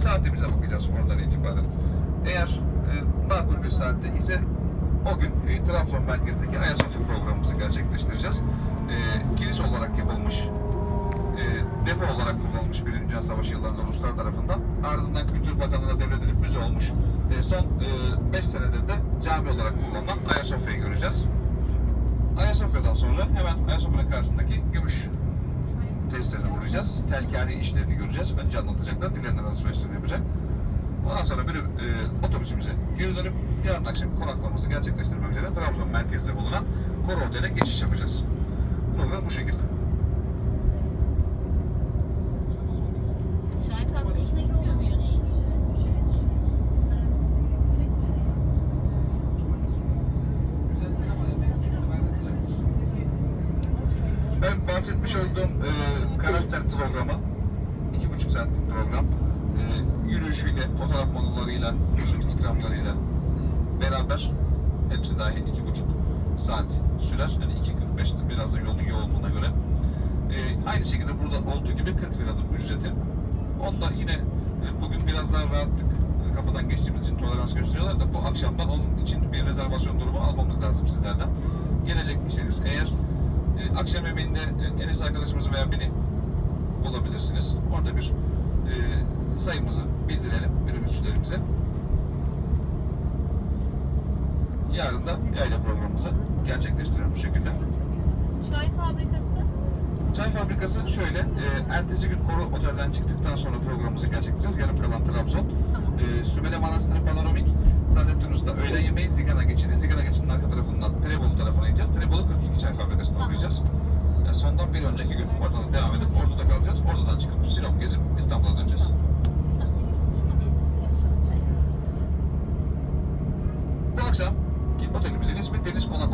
saatimize bakacağız oradan itibaren. Eğer e, makul bir saatte ise o gün e, Trabzon merkezdeki Ayasofya programımızı gerçekleştireceğiz. E, kilise olarak yapılmış, e, depo olarak kullanılmış Birinci Dünya Savaşı yıllarında Ruslar tarafından. Ardından Kültür Bakanlığı'na devredilip müze olmuş. E, son 5 senedir de cami olarak kullanılan Ayasofya'yı göreceğiz. Ayasofya'dan sonra hemen Ayasofya'nın karşısındaki gümüş tesislerine uğrayacağız. Telkari işlerini göreceğiz. Önce anlatacaklar. Dilenler alışverişlerini yapacak. Ondan sonra bir e, otobüsümüze geri dönüp yarın akşam konaklamamızı gerçekleştirmek üzere Trabzon merkezde bulunan Koro Otel'e geçiş yapacağız. Program bu şekilde. Şahin fabrikasına Ben bahsetmiş olduğum e, Karaster programı, iki buçuk saatlik program, e, yürüyüşüyle, fotoğraf monolarıyla, süt ikramlarıyla beraber hepsi dahil iki buçuk saat sürer. Yani 2.45'ti biraz da yolun yoğunluğuna göre. E, aynı şekilde burada olduğu gibi 40 liradır ücreti. Onda yine e, bugün biraz daha rahattık. E, Kapıdan geçtiğimiz için tolerans gösteriyorlar da bu akşamdan onun için bir rezervasyon durumu almamız lazım sizlerden. Gelecek iseniz eğer e, akşam yemeğinde e, Enes arkadaşımızı veya beni bulabilirsiniz. Orada bir e, sayımızı bildirelim minibüsçülerimize. Yarın da yayla programımızı gerçekleştirelim bu şekilde. Çay fabrikası. Çay fabrikası şöyle, e, ertesi gün Koru Otel'den çıktıktan sonra programımızı gerçekleştireceğiz. Yarım kalan Trabzon. E, Sümele Manastırı Panoramik, Saadettin Usta öğle yemeği Zigana geçidi. Zigana geçidinin arka tarafından Sondan bir önceki gün oradan devam edip Ordu'da kalacağız. Oradan çıkıp Sinop gezip İstanbul'a döneceğiz. Bu akşam otelimizin ismi Deniz Konak